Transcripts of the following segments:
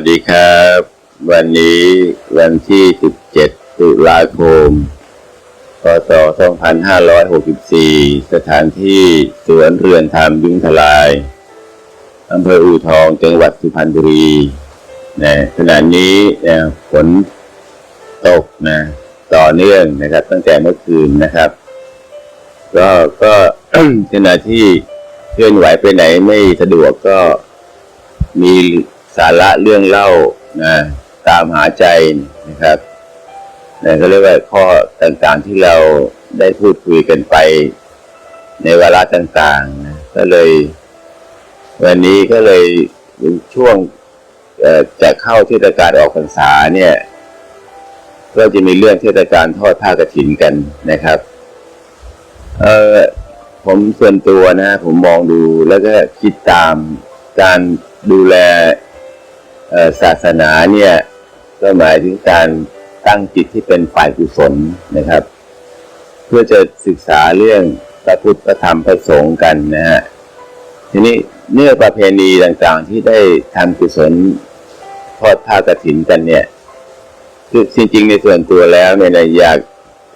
สวัสดีครับ วันนี้วันที่ 17 ตุลาคม พศ 2564 สถานที่สวนเรือนธรรมยุ้งทลายอำเภออู่ทองจังหวัดสุพรรณบุรีนะขณะนี้นะฝนตกนะต่อเนื่องนะครับ ตั้งแต่เมื่อคืนนะครับ ก็ก็ขณะที่เคลื่อนไหวไปไหนไม่สะดวกก็มี สาระเรื่องเล่านะตามหาใจนะครับนะก็เรียกว่าข้อต่างๆที่เราได้พูดคุยกันไป ในวาระต่างๆนะก็เลย วันนี้ก็เลยเป็นช่วงจะเข้าเทศกาลออกพรรษาเนี่ย ก็จะมีเรื่องเทศกาลทอดผ้ากฐินกันนะครับ เออผมส่วนตัวนะ ผมมองดูแล้วก็คิดตามการดูแล ศาสนาเนี่ยก็หมายถึงการตั้งจิตที่เป็นฝ่ายกุศลนะครับ เพื่อจะศึกษาเรื่องพระพุทธพระธรรมพระสงฆ์กันนะฮะทีนี้เนื่อประเพณีต่างๆ ที่ได้ทำกุศลทอดผ้ากฐินกันเนี่ยคือจริงๆในส่วนตัวแล้วเนี่ยนะอยาก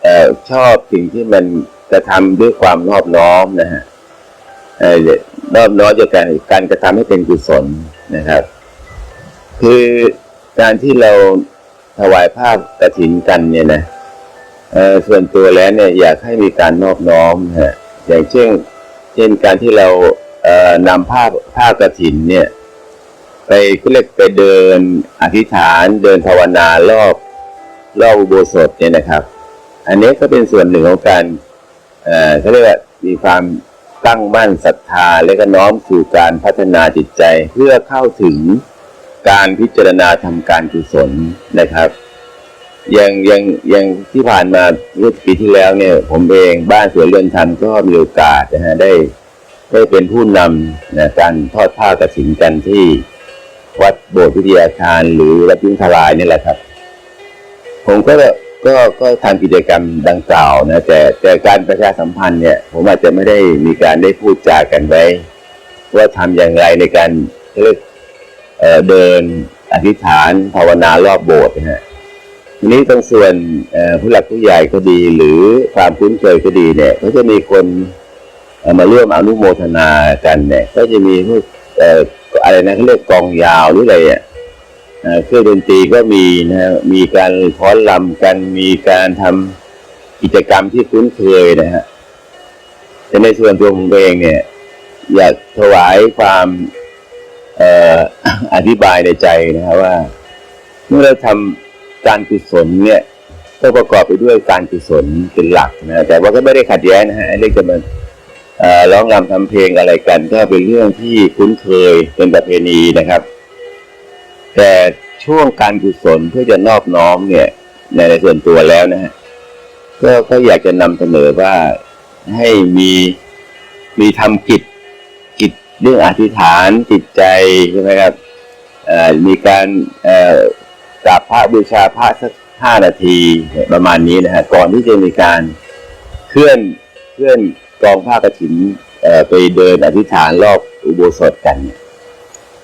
ออชอบสิ่งที่มันกระทำด้วยความนอบน้อมนะฮะเออนอบน้อมจากการการกระทำให้เป็นกุศลนะครับ คือการที่เราถวายภาพกระถินกันเนี่ยนะส่วนตัวแล้วเนี่ยอยากให้มีการนอบน้อมฮะอย่างเช่น เช่นการที่เรานำภาพภาพกระถินเนี่ย ไปเขาเรียกไปเดินอธิษฐานเดินภาวนารอบรอบอุโบสถเนี่ยนะครับ อันนี้ก็เป็นส่วนหนึ่งของการเอ่อเขาเรียกว่ามีความตั้งมั่นศรัทธาและก็น้อมสู่การพัฒนาจิตใจเพื่อเข้าถึง การพิจารณาทำการกุศลนะครับ อย่างอย่างอย่างที่ผ่านมาเมื่อปีที่แล้วเนี่ย ผมเองบ้านสวนเรือนธรรมก็มีโอกาสนะฮะได้ได้เป็นผู้นำนะการทอดผ้ากระถินกันที่วัดโบสถ์วิทยาคารหรือวัดยุ้งทลายนี่แหละครับ ผมก็ก็ก็ทำกิจกรรมดังกล่าวนะแต่แต่การประชาสัมพันธ์เนี่ย ผมอาจจะไม่ได้มีการได้พูดจากันไว้ ว่าทำอย่างไรในการเรียก เดินอธิษฐานภาวนารอบโบสถ์นะฮะทีนี้ตรงส่วนผู้หลักผู้ใหญ่ก็ดีหรือความคุ้นเคยก็ดีเนี่ยก็จะมีคนมาร่วมอนุโมทนากันเนี่ยก็จะมีพวกอะไรนะเขาเรียกกองยาวหรืออะไรอะเครื่องดนตรีก็มีนะฮะมีการฟ้อนรำกันมีการทำกิจกรรมที่คุ้นเคยนะฮะแต่ในส่วนตัวผมเองเนี่ย อยากถวายความ อธิบายในใจนะครับว่า เมื่อเราทำการกุศลเนี่ยต้องประกอบไปด้วยการกุศลเป็นหลักนะแต่ว่าก็ไม่ได้ขัดแย้งนะฮะเรื่องจะมาร้องรำทำเพลงอะไรกัน ก็เป็นเรื่องที่คุ้นเคยเป็นประเพณีนะครับ แต่ช่วงการกุศลเพื่อจะนอบน้อมเนี่ยในส่วนตัวแล้วนะฮะก็ก็อยากจะนำเสนอว่าให้มีมีทำกิจ เรื่องอธิษฐานจิตใจใช่ไหมครับมีการกราบพระบูชาพระสักห้านาทีประมาณนี้นะฮะก่อนที่จะมีการเคลื่อนเคลื่อนกองผ้ากฐินไปเดินอธิษฐานรอบอุโบสถกัน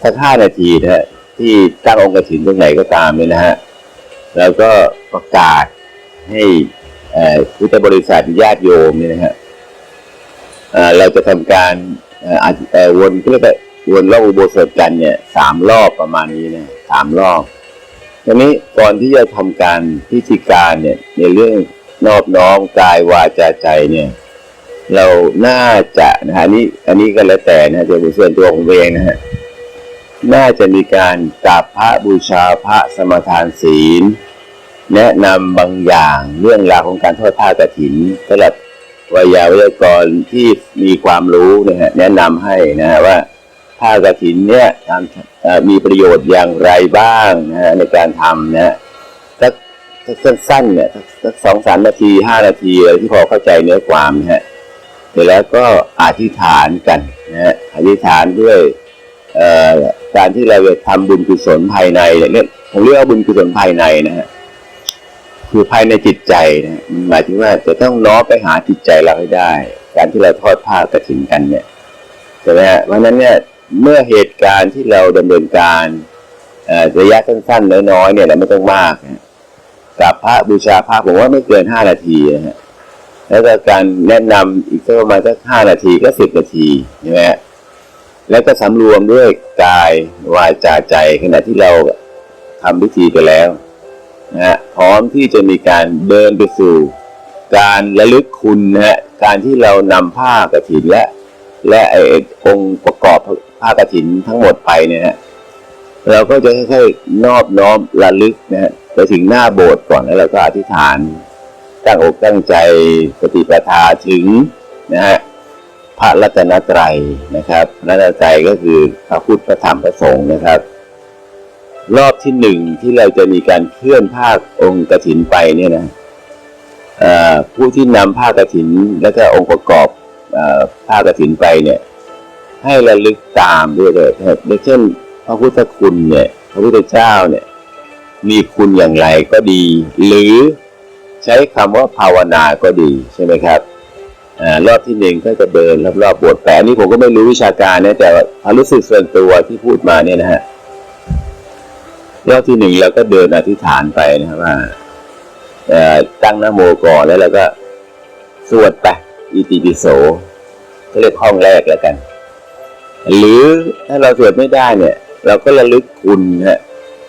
สักห้านาทีนะฮะที่ตั้งองค์กฐินตรงไหนก็ตามเนี่ยนะฮะแล้วก็ประกาศให้พุทธบริษัทญาติโยมเนี่ยนะฮะเราจะทำการ อ่ออาจเอ่อวนเรียกว่าวนรอบอุโบสถกันเนี่ยสามรอบประมาณนี้นะสามรอบทีนี้ก่อนที่จะทำการพิธีการเนี่ยในเรื่องนอบน้อมกายวาจาใจเนี่ย เราน่าจะนะฮะนนี้อันนี้ก็แล้วแต่นะจะเป็นส่วนตัวของตัวเองนะฮะน่าจะมีการกราบพระบูชาพระสมทานศีล แนะนำบางอย่างเรื่องราวของการทอดผ้ากฐินสำหรับ วิยาวิทยากรที่มีความรู้นะฮะแนะนำให้นะฮะว่าผ้ากฐินเนี่ยทำมีประโยชน์อย่างไรบ้างนะฮะในการทำนะฮะสักสักสั้นๆเนี่ยสักสองสามนาทีห้านาทีอะไรที่พอเข้าใจเนื้อความนะฮะเสร็จแล้วก็อธิษฐานกันนะฮะอธิษฐานด้วยการที่เราจะทำบุญกุศลภายในเนี่ยผมเรียกว่าบุญกุศลภายในนะฮะ คือภายในจิตใจนะหมายถึงว่าจะต้องน้อมไปหาจิตใจเราให้ได้ การที่เราทอดผ้ากระถิ่นกันเนี่ยใช่ไหมฮะเพราะนั้นเนี่ยเมื่อเหตุการณ์ที่เราดำเนินการอ่อระยะสั้นๆน้อยๆเนี่ยเราไม่ต้องมากกับพระบูชาพระผมว่าไม่เกินห้านาทีนะฮะแล้วก็การแนะนำอีกสักประมาณสักห้านาทีก็สิบนาทีใช่ไหมฮะแล้วก็สำรวมด้วยกายวาจาใจขณะที่เราทำพิธีไปแล้ว นะฮะพร้อมที่จะมีการเดินไปสู่ การระลึกคุณนะฮะการที่เรานำผ้ากฐินและ และไอ้องค์ประกอบผ้ากฐินทั้งหมดไปเนี่ยฮะเราก็จะค่อยๆนอบน้อมระลึกนะฮะไปถึงหน้าโบสถ์ก่อนแล้วเราก็อธิษฐานตั้งอกตั้งใจปฏิปทาถึงนะฮะพระรัตนตรัยนะครับรัตนตรัยก็คือพระพุทธพระธรรมพระสงฆ์นะครับ รอบที่หนึ่งที่เราจะมีการเคลื่อนผ้าองค์กฐินไปเนี่ยนะผู้ที่นำผ้ากฐินและก็องค์ประกอบเอ่อผ้ากฐินไปเนี่ย ให้ระลึกตามด้วยเลยนะครับเช่น พระพุทธคุณเนี่ย พระพุทธเจ้าเนี่ย มีคุณอย่างไรก็ดี หรือใช้คำว่าภาวนาก็ดีใช่ไหมครับอรอบที่หนึ่งก็จะเดินรอบๆบสถ์แต่นี้ผมก็ไม่รู้วิชาการนะแต่ความรู้สึกส่วนตัวที่พูดมาเนี่ยนะฮะ รอบที่หนึ่งเราก็เดินอธิษฐานไปนะครับว่าตั้งนโมก่อนแล้วเราก็สวดไปอิติปิโสก็เรียกห้องแรกแล้วกัน หรือถ้าเราสวดไม่ได้เนี่ย เราก็ระลึกคุณนะฮะ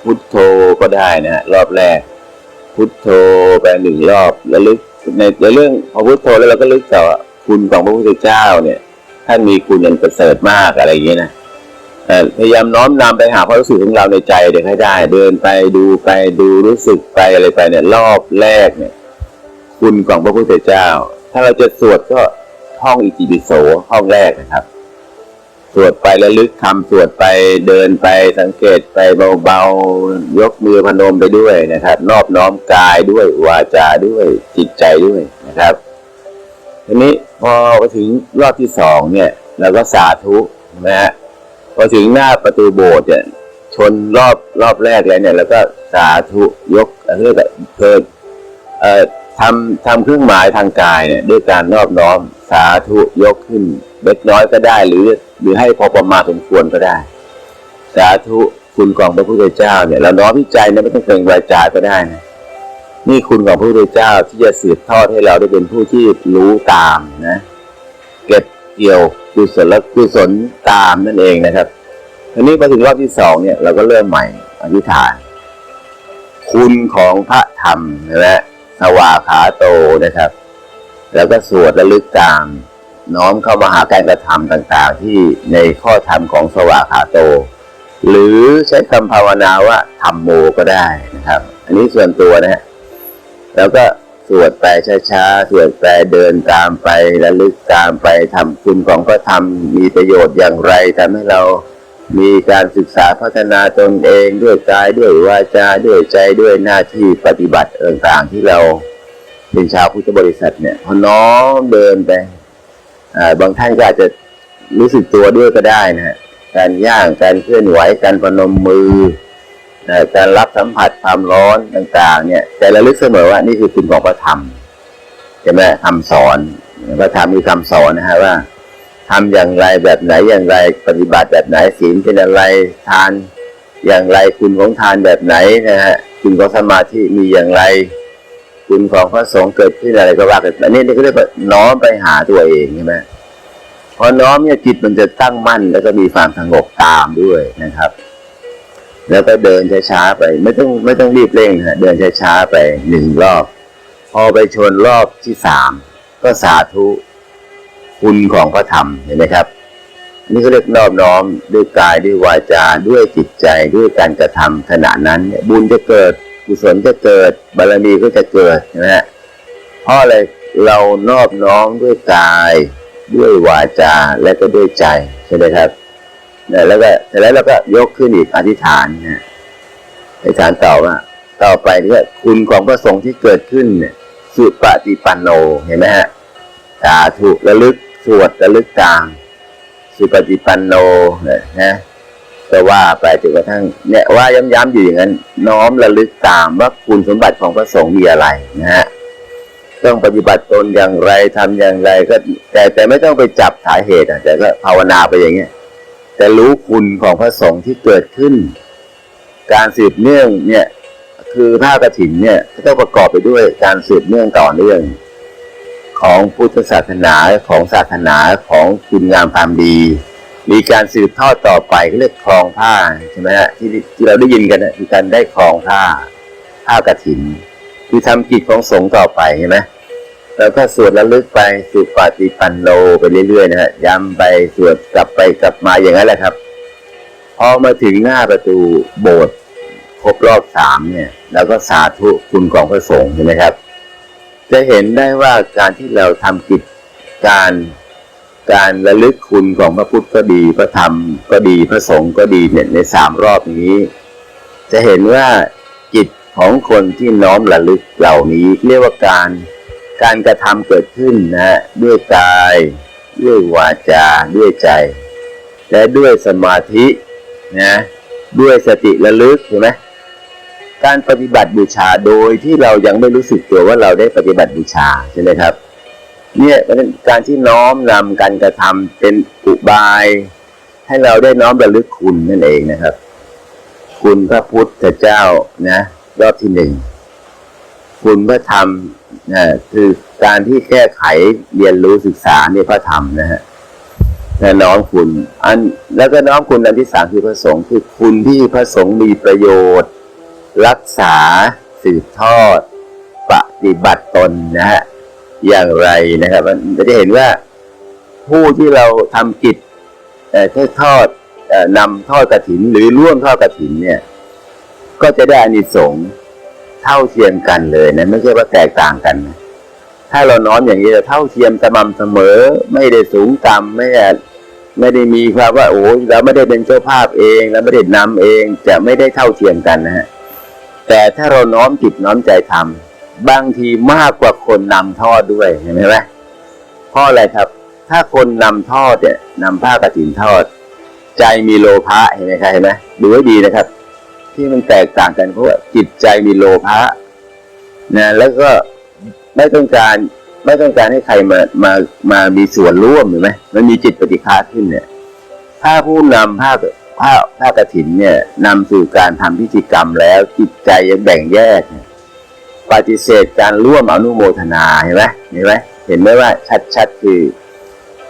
พุทโธก็ได้นะฮะรอบแรก พุทโธไปหนึ่งรอบระลึกในเรื่องพอพุทโธแล้วเราก็ลึกต่อคุณของพระพุทธเจ้าเนี่ยท่านมีคุณอย่างประเสริฐมากอะไรอย่างเงี้ยนะ พยายามน้อมนำไปหาความรู้สึกของเราในใจเด็กให้ได้ เดินไปดูไปดูรู้สึกไปอะไรไปเนี่ยรอบแรกเนี่ย คุณของพระพุทธเจ้า ถ้าเราจะสวดก็ท่องอิติปิโสห้องแรกนะครับ สวดไปแล้วลึกคำสวดไปเดินไปสังเกตไปเบาๆยกมือพนมไปด้วยนะครับ นอบน้อมกายด้วยวาจาด้วยจิตใจด้วยนะครับทีนี้พอไปถึงรอบที่สองเนี่ยเราก็สาธุนะฮะ พอถึงหน้าประตูโบสถ์เนี่ยชนรอบรอบแรกแล้วเนี่ย แล้วก็สาธุยกเรียกว่าเกิดเอ่อทำทำเครื่องหมายทางกายเนี่ยด้วยการนอบน้อมสาธุยกขึ้นเล็กน้อยก็ได้ หรือ หรือให้พอประมาณสมควรก็ได้ สาธุคุณของพระพุทธเจ้าเนี่ยเราน้อมวิจัยเนี่ยไม่ต้องเกรงวาจาก็ได้นะนี่คุณของพระพุทธเจ้าที่จะสืบทอดให้เราได้เป็นผู้ที่รู้ตามนะ เก็บ เกี่ยวกุศลกุศลตามนั่นเองนะครับทีนี้มาถึงรอบที่สองเนี่ยเราก็เริ่มใหม่อธิษฐาน คุณของพระธรรมนะสวาขาโตนะครับ แล้วก็สวดระลึกตาม น้อมเข้ามาหาการกระทำต่างๆ ที่ในข้อธรรมของสวาขาโต หรือใช้คำภาวนาว่าธรรมโมก็ได้นะครับ อันนี้ส่วนตัวนะฮะแล้วก็ สวดไปช้าๆสวดไปเดินตามไประลึกตามไปทำคุณของพระธรรมมีประโยชน์อย่างไรทำให้เรามีการศึกษาพัฒนาตนเองด้วยกายด้วยวาจาด้วยใจด้วยหน้าที่ปฏิบัติต่างๆที่เราเป็นชาวพุทธบริษัทเนี่ยพอน้อมเดินไปบางท่านก็อาจจะรู้สึกตัวด้วยก็ได้นะฮะการย่างการเคลื่อนไหวการพนมมือ การรับสัมผัสความร้อนต่าง ๆ เนี่ยแต่ระลึกเสมอว่านี่คือคุณของพระธรรมใช่ไหมคำสอนพระธรรมมีคำสอนนะฮะว่าทำอย่างไรแบบไหนอย่างไรปฏิบัติแบบไหนศีลเป็นอะไรทาน อย่างไรคุณของทานแบบไหนนะฮะคุณของสมาธิมีอย่างไร คุณของพระสงฆ์เกิดขึ้นอะไรก็ว่ากันอันนี้นี่ก็เรียกว่าน้อมไปหาตัวเองใช่ไหมพอน้อมเนี่ยจิตมันจะตั้งมั่นแล้วก็มีความสงบตามด้วยนะครับ แล้วก็เดินช้าๆไป ไม่ต้องไม่ต้องรีบเร่งนะเดินช้าๆไปหนึ่งรอบ พอไปชนรอบที่สามก็สาธุคุณของพระธรรมเห็นไหมครับนี่ก็เรียกนอบน้อมด้วยกายด้วยวาจาด้วยจิตใจด้วยการกระทำขณะนั้น บุญจะเกิดกุศลจะเกิดบารมีก็จะเกิดนะฮะเพราะอะไรเรานอบน้อมด้วยกาย ด้วยวาจาและก็ด้วยใจใช่ไหมครับ นี่ยแล้วก็เสร็จแล้วเราก็ยกขึ้นอีกอธิษฐานนะอธิษฐานต่อว่าต่อไปเนี่ยคุณของพระสงฆ์ที่เกิดขึ้นเนี่ยสุปฏิปันโนเห็นไหมฮะสาธุระลึกสวดระลึกตาม สุปฏิปันโนเนี่ยนะก็ว่าไปจนกระทั่งเนี่ยว่าย้ำๆอยู่อย่างนั้นน้อมระลึกตามว่าคุณสมบัติของพระสงฆ์มีอะไรนะฮะต้องปฏิบัติตนอย่างไรทำอย่างไรก็ แต่แต่ไม่ต้องไปจับสาเหตุอะแต่ก็ภาวนาไปอย่างเงี้ย แต่รู้คุณของพระสงฆ์ที่เกิดขึ้น การสืบเนื่องเนี่ย คือผ้ากฐินเนี่ยก็ต้องประกอบไปด้วยการสืบเนื่องต่อเนื่อง ของพุทธศาสนาของศาสนาของคุณงามความดี มีการสืบทอดต่อไปเรียกคลองผ้าใช่ไหมฮะที่ที่เราได้ยินกันนะคือการได้คลองผ้าผ้ากฐินคือทำกิจของสงฆ์ต่อไปใช่ไหม แล้วก็สวดระลึกไปสุปฏิปันโนไปเรื่อยๆนะฮะย้ำไปสวดกลับไปกลับมาอย่างนั้นแหละครับ พอมาถึงหน้าประตูโบสถ์ครบรอบสามเนี่ย แล้วก็สาธุคุณของพระสงฆ์ใช่ไหมครับ จะเห็นได้ว่าการที่เราทำกิจการการระลึกคุณของพระพุทธก็ดีพระธรรมก็ดีพระสงฆ์ก็ดีเนี่ยในสามรอบนี้ จะเห็นว่าจิตของคนที่น้อมระลึกเหล่านี้ เรียกว่าการ การกระทำเกิดขึ้นนะด้วยกาย ด้วยวาจา ด้วยใจ และด้วยสมาธินะด้วยสติระลึกเห็นไหมการปฏิบัติบูชาโดยที่เรายังไม่รู้สึกตัวว่าเราได้ปฏิบัติบูชาใช่ไหมครับเนี่ยเป็นการที่น้อมนำการกระทำเป็นอุบาย ให้เราได้น้อมระลึกคุณนั่นเองนะครับ คุณพระพุทธเจ้านะ รอบที่หนึ่ง คุณพระธรรมนะคือการที่แก้ไขเรียนรู้ศึกษาเนี่ยพระธรรมนะฮะและน้อมคุณ อันแล้วก็น้อมคุณอันที่สามคือพระสงฆ์คือคุณที่พระสงฆ์มีประโยชน์ รักษาสืบทอด ปฏิบัติตนนะฮะอย่างไรนะครับมันจะเห็นว่าผู้ที่เราทำกิจเอ่อททอดเอ่อนำทอดกระถินหรือร่วมทอดกระถินเนี่ย ก็จะได้อานิสงส์ เท่าเทียมกันเลยนะไม่ใช่ว่าแตกต่างกันนะถ้าเราน้อมอย่างนี้จะเท่าเทียมสม่ำเสมอ ไม่ได้สูงต่ำไม่ได้ไม่ได้มีความว่าโอ้ยเราไม่ได้เป็นเจ้าภาพเองเราไม่ได้นำเองจะไม่ได้เท่าเทียมกันนะฮะแต่ถ้าเราน้อมจิตน้อมใจทำบางทีมากกว่าคนนำทอดด้วยเห็นไหมเพราะอะไรครับ ถ้าคนนำทอดเนี่ยนำผ้ากฐินทอด ใจมีโลภะเห็นไหมครับเห็นไหมดูให้ดีนะครับ ที่มันแตกต่างกันเพราะว่าจิตใจมีโลภะนะแล้วก็ไม่ต้องการไม่ต้องการให้ใครมามามามีส่วนร่วมเห็นไหมมันมีจิตปฏิฆาขึ้นเนี่ย ถ้าผู้นำผ้าผ้าผ้ากฐินเนี่ยนำสู่การทำพิธีกรรมแล้วจิตใจยังแบ่งแยก ปฏิเสธการร่วมอนุโมทนาเห็นไหมเห็นไหมเห็นไหมว่าชัดๆคือ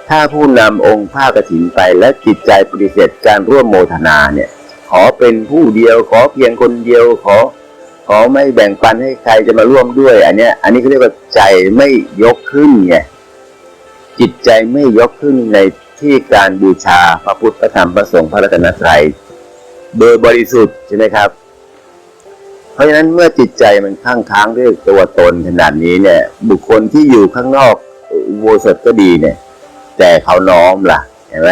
ถ้าผู้นำองค์ผ้ากฐินไปและจิตใจปฏิเสธการร่วมโมทนาเนี่ย ขอเป็นผู้เดียว ขอเพียงคนเดียวขอ ขอไม่แบ่งปันให้ใครจะมาร่วมด้วย อันเนี้ย อันนี้เขาเรียกว่าใจไม่ยกขึ้นไงจิตใจไม่ยกขึ้นในที่การบูชาพระพุทธพระธรรมพระสงฆ์พระรัตนตรัยโดยบริสุทธิ์ใช่ไหมครับ เพราะฉะนั้นเมื่อจิตใจมันค้างค้างด้วยตัวตนขนาดนี้เนี่ย บุคคลที่อยู่ข้างนอกโบสถก็ดีเนี่ย แต่เขาน้อมล่ะเห็นไหม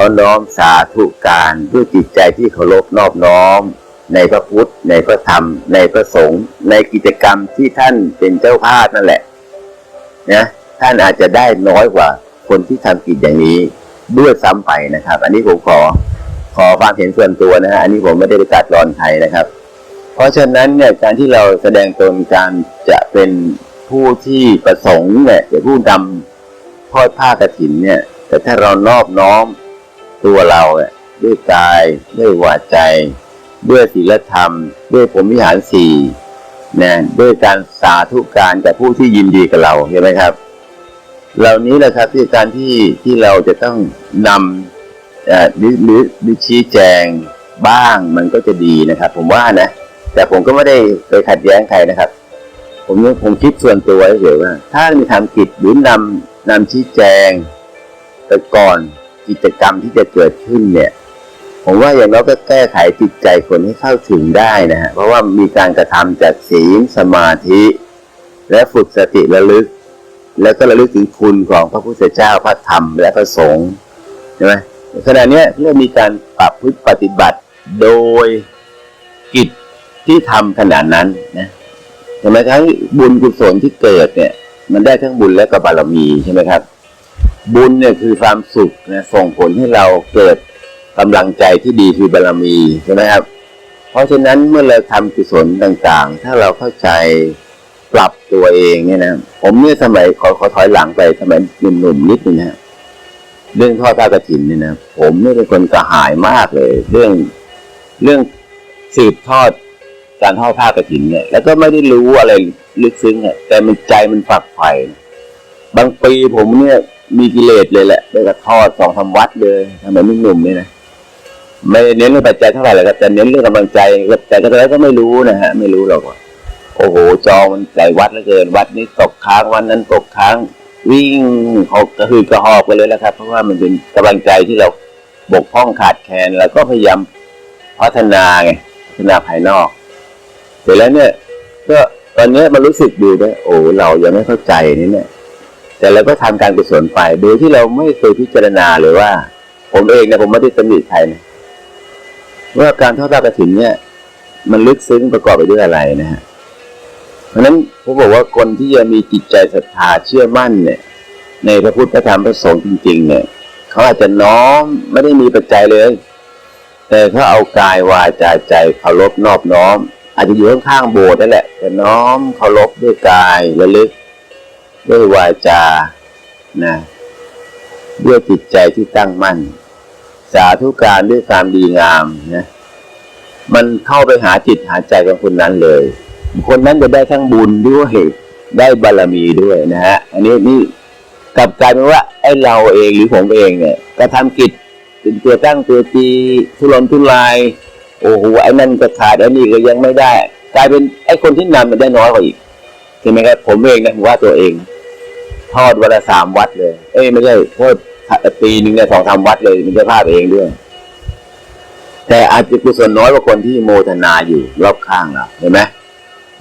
เขาน้อมสาธุการด้วยจิตใจที่เคารพนอบน้อม ในพระพุทธ ในพระธรรม ในพระสงฆ์ในกิจกรรมที่ท่านเป็นเจ้าภาพนั่นแหละนะท่านอาจจะได้น้อยกว่าคนที่ทำกิจอย่างนี้ด้วยซ้ำไปนะครับ อันนี้ผมขอขอความเห็นส่วนตัวนะฮะอันนี้ผมไม่ได้ไปตัดรอนใครนะครับ เพราะฉะนั้นเนี่ยการที่เราแสดงตนการจะเป็นผู้ที่ประสงค์เนี่ยจะผู้นำทอดผ้ากฐินเนี่ย แต่ถ้าเรานอบน้อม ตัวเราเนี่ยด้วยกายด้วยวาใจ ด้วยศีลธรรม ด้วยผมวิหารสี่นะด้วยการสาธุการกับผู้ที่ยินดีกับเราเห็นไหมครับ เหล่านี้แหละครับที่การที่ที่เราจะต้องนำอ่อหรือหรือหรือชี้แจงบ้างมันก็จะดีนะครับ ผมว่านะ แต่ผมก็ไม่ได้ไปขัดแย้งใครนะครับ ผมผมคิดส่วนตัวเฉยว่า ถ้ามีทำกิจหรือนำนำชี้แจงไปก่อน กิจกรรมที่จะเกิดขึ้นเนี่ยผมว่าอย่างน้อยก็แก้ไขจิตใจคนให้เข้าถึงได้นะฮะเพราะว่ามีการกระทำจากศีลสมาธิ และฝึกสติระลึก แล้วก็ระลึกถึงคุณของพระพุทธเจ้าพระธรรมและพระสงฆ์ใช่ไหมขณะนี้เริ่มมีการปรับพฤติปฏิบัติโดยกิจที่ทำขนาดนั้นนะใช่ไหมทั้งบุญกุศลที่เกิดเนี่ย มันได้ทั้งบุญและก็บารมีใช่ไหมครับ บุญเนี่ยคือความสุขนะส่งผลให้เราเกิดกำลังใจที่ดีคือบารมีใช่ไหมครับ เพราะฉะนั้นเมื่อเราทำกุศลต่างๆ ถ้าเราเข้าใจปรับตัวเองเนี่ยนะผมเนี่ยสมัยขอขอถอยหลังไปสมัยหนุ่มๆนิดนึงนะเรื่องทอดผ้ากฐินเนี่ยนะผมเนี่ยเป็นคนกระหายมากเลย เรื่องเรื่องสืบทอดการทอดผ้ากระถินเนี่ย แล้วก็ไม่ได้รู้อะไรลึกซึ้งอะแต่มันใจมันฝักใฝ่บางปีผมเนี่ย มีกิเลสเลยแหละไปกระทอดสองสามวัดเลยทำไมหนุ่มเนี่ยนะไม่ได้เน้นเรื่องปัจจัยเท่าไหร่เลยครับแต่เน้นเรื่องกำลังใจแต่ก็แล้วก็ไม่รู้นะฮะ ไม่รู้หรอกว่าโอ้โหจองมันใจวัดเหลือเกิน วัดนี้ตกค้างวันนั้นตกค้าง วิ่งเขากระหือกระหอบไปเลยนะครับ เพราะว่ามันเป็นกำลังใจที่เราบกพร่องขาดแคลนแล้วก็พยายามพัฒนาไงพัฒนาภายนอก เสร็จแล้วเนี่ย ก็ตอนนี้มันรู้สึกดูนะโอ้เรายังไม่เข้าใจนี่เนี่ย แต่เราก็ทำการกุศลไป โดยที่เราไม่เคยพิจารณาเลยว่า ผมเองนะผมไม่ได้ตำหนิใครนะว่าการทอดผ้ากฐินเนี่ย มันลึกซึ้งประกอบไปด้วยอะไรนะฮะเพราะนั้นผมบอกว่าคนที่จะมีจิตใจศรัทธาเชื่อมั่นเนี่ย ในพระพุทธพระธรรมพระสงฆ์จริง ๆ เนี่ย เขาอาจจะน้อมไม่ได้มีปัจจัยเลย แต่เขาเอากายวาจาใจเคารพนอบน้อม อาจจะอยู่ข้างๆโบสถ์นั่นแหละแต่น้อมเคารพด้วยกายระลึก ด้วยวาจานะด้วยจิตใจที่ตั้งมั่น สาธุการด้วยความดีงามนะมันเข้าไปหาจิตหาใจของคนนั้นเลย คนนั้นจะได้ทั้งบุญด้วยได้บารมีด้วยนะฮะอันนี้นี่กลับกลายเป็นว่าไอ้เราเองหรือผมเองเนี่ยกระทำกิจเป็นตัวตั้งตัวตีทุรนทุรายโอ้โหไอ้นั่นก็ขาดไอ้นี่ก็ยังไม่ได้ กลายเป็นไอ้คนที่นำมันได้น้อยกว่าอีกใช่ไหมครับผมเองนะผมว่าตัวเอง ทอดวันละสามวัดเลย เอ้ยไม่ใช่โทษปีหนึ่งเนี่ยสองสามวัดเลยมันจะพลาดเองด้วย แต่อาจจะกุศลน้อยกว่าคนที่โมทนาอยู่รอบข้างเราเห็นไหม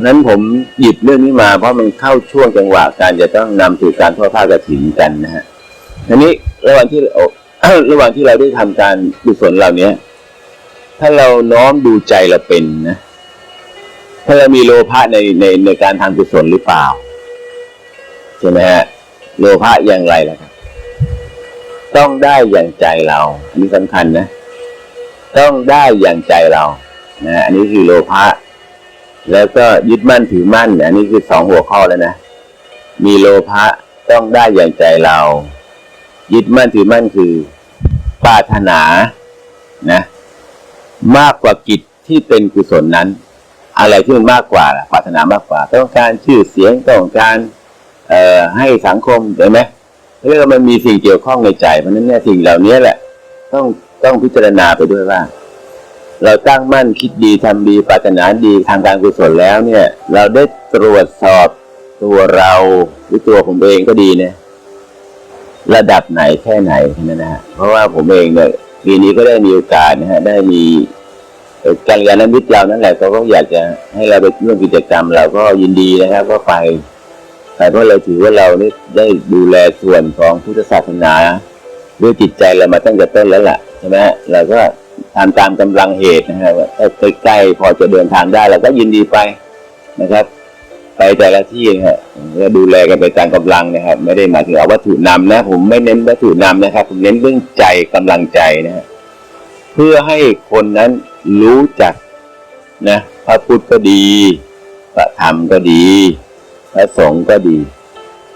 นั้นผมหยิบเรื่องนี้มาเพราะมันเข้าช่วงจังหวะการจะต้องนำสู่การทอดผ้ากฐินกันนะฮะทีนี้ระหว่างที่ระหว่างที่เราได้ทำการกุศลเหล่านี้ถ้าเราน้อมดูใจเราเป็นนะถ้าเรามีโลภะในในในการทำกุศลหรือเปล่าใช่ไหมฮะ โลภะอย่างไรล่ะครับ ต้องได้อย่างใจเราอันนี้สำคัญนะ ต้องได้อย่างใจเรานะอันนี้คือโลภะแล้วก็ยึดมั่นถือมั่นอันนี้คือสองหัวข้อแล้วนะมีโลภะต้องได้อย่างใจเรา ยึดมั่นถือมั่นคือปรารถนานะ มากกว่ากิจที่เป็นกุศลนั้น อะไรที่มันมากกว่าล่ะปรารถนามากกว่า ต้องการชื่อเสียงต้องการ เอ่อให้สังคมเห็นไหมเรียกว่ามันมีสิ่งเกี่ยวข้องในใจเพราะนั้นเนี่ยสิ่งเหล่านี้แหละ ต้องต้องพิจารณาไปด้วยว่า เราตั้งมั่นคิดดีทำดีปรารถนาดีทางการกุศลแล้วเนี่ย เราได้ตรวจสอบตัวเราหรือตัวผมเองก็ดีเนี่ยระดับไหนแค่ไหนแค่นั้นะฮะเพราะว่าผมเองเนี่ยปีนี้ก็ได้มีโอกาสนะฮะได้มีการยานมิตรเรานั่นแหละเขาก็อยากจะให้เราไปร่วมกิจกรรมเราก็ยินดีนะครับก็ไป แต่เพราะเราถือว่าเรานี่ได้ดูแลส่วนของพุทธศาสนา ด้วยจิตใจเรามาตั้งแต่ต้นแล้วล่ะใช่ไหมเราก็ทำตามกำลังเหตุนะฮะว่าถ้าใกล้ๆพอจะเดินทางได้เราก็ยินดีไปนะครับ ไปแต่ละที่นะฮะก็ดูแลกันไปตามกำลังนะครับ ไม่ได้หมายถึงเอาวัตถุนำนะ ผมไม่เน้นวัตถุนำนะครับ ผมเน้นเรื่องใจกำลังใจนะฮะเพื่อให้คนนั้นรู้จักนะพระพุทธก็ดีพระธรรมก็ดี พระสงฆ์ก็ดี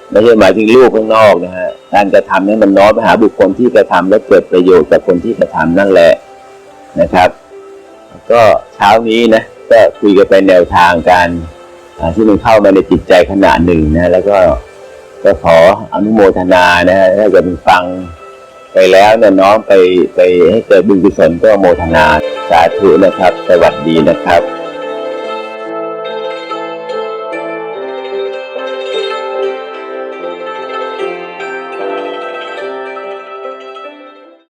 ไม่ใช่หมายถึงลูกข้างนอกนะฮะการกระทำนั้นมันน้อมไปหาบุคคลที่กระทำและเกิดประโยชน์กับคนที่กระทำนั่นแหละนะครับ ก็เช้านี้นะก็คุยกันไปแนวทางการที่มันเข้ามาในจิตใจขณะหนึ่งนะแล้วก็ก็ขออนุโมทนานะฮะถ้าเกิดมันฟังไปแล้วเนี่ยน้อมไปไปให้เกิดบุญกุศลก็โมทนาสาธุนะครับ สวัสดีนะครับ